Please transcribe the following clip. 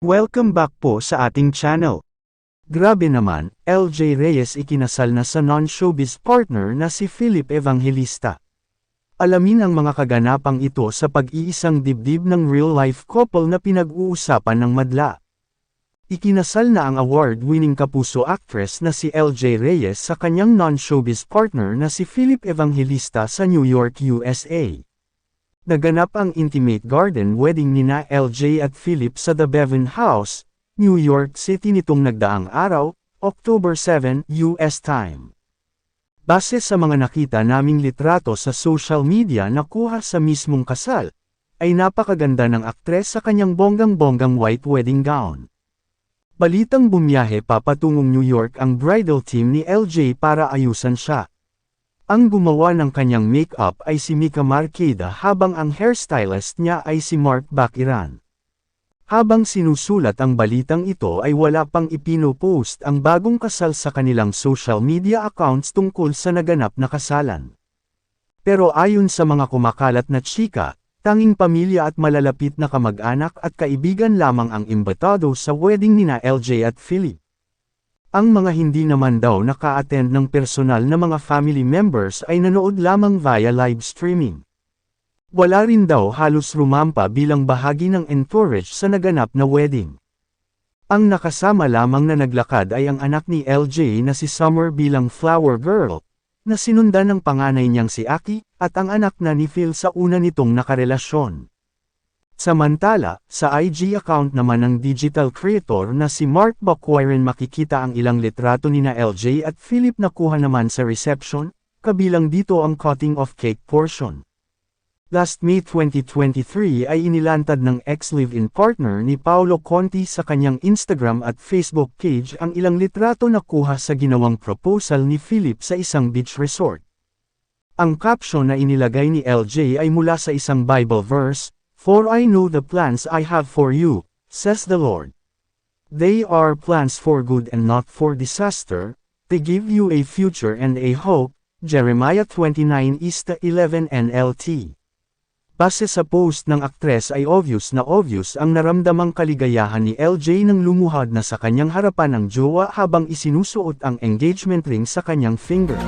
Welcome back po sa ating channel. Grabe naman, LJ Reyes ikinasal na sa non-showbiz partner na si Philip Evangelista. Alamin ang mga kaganapang ito sa pag-iisang dibdib ng real-life couple na pinag-uusapan ng madla. Ikinasal na ang award-winning kapuso actress na si LJ Reyes sa kanyang non-showbiz partner na si Philip Evangelista sa New York, USA. Naganap ang intimate garden wedding nina LJ at Philip sa The Bevan House, New York City nitong nagdaang araw, October 7, US time. Base sa mga nakita naming litrato sa social media na kuha sa mismong kasal, ay napakaganda ng aktres sa kanyang bonggang-bonggang white wedding gown. Balitang bumiyahe papatungong New York ang bridal team ni LJ para ayusan siya. Ang gumawa ng kanyang makeup ay si Mika Marqueda habang ang hairstylist niya ay si Mark Bakiran. Habang sinusulat ang balitang ito ay wala pang ipinopost ang bagong kasal sa kanilang social media accounts tungkol sa naganap na kasalan. Pero ayon sa mga kumakalat na chika, tanging pamilya at malalapit na kamag-anak at kaibigan lamang ang imbitado sa wedding nina LJ at Philip. Ang mga hindi naman daw naka-attend ng personal na mga family members ay nanood lamang via live streaming. Wala rin daw halos rumampa bilang bahagi ng entourage sa naganap na wedding. Ang nakasama lamang na naglakad ay ang anak ni LJ na si Summer bilang flower girl, na sinundan ng panganay niyang si Aki, at ang anak na ni Phil sa una nitong nakarelasyon. Samantala, sa IG account naman ng digital creator na si Mark Bacquiren makikita ang ilang litrato ni na LJ at Philip na kuha naman sa reception, kabilang dito ang cutting of cake portion. Last May 2023 ay inilantad ng ex-live-in partner ni Paolo Conti sa kanyang Instagram at Facebook page ang ilang litrato na kuha sa ginawang proposal ni Philip sa isang beach resort. Ang caption na inilagay ni LJ ay mula sa isang Bible verse, For I know the plans I have for you, says the Lord. They are plans for good and not for disaster, to give you a future and a hope, Jeremiah 29 Ista 11 NLT. Base sa post ng aktres ay obvious na obvious ang naramdamang kaligayahan ni LJ nang lumuhad na sa kanyang harapan ang jowa habang isinusuot ang engagement ring sa kanyang finger.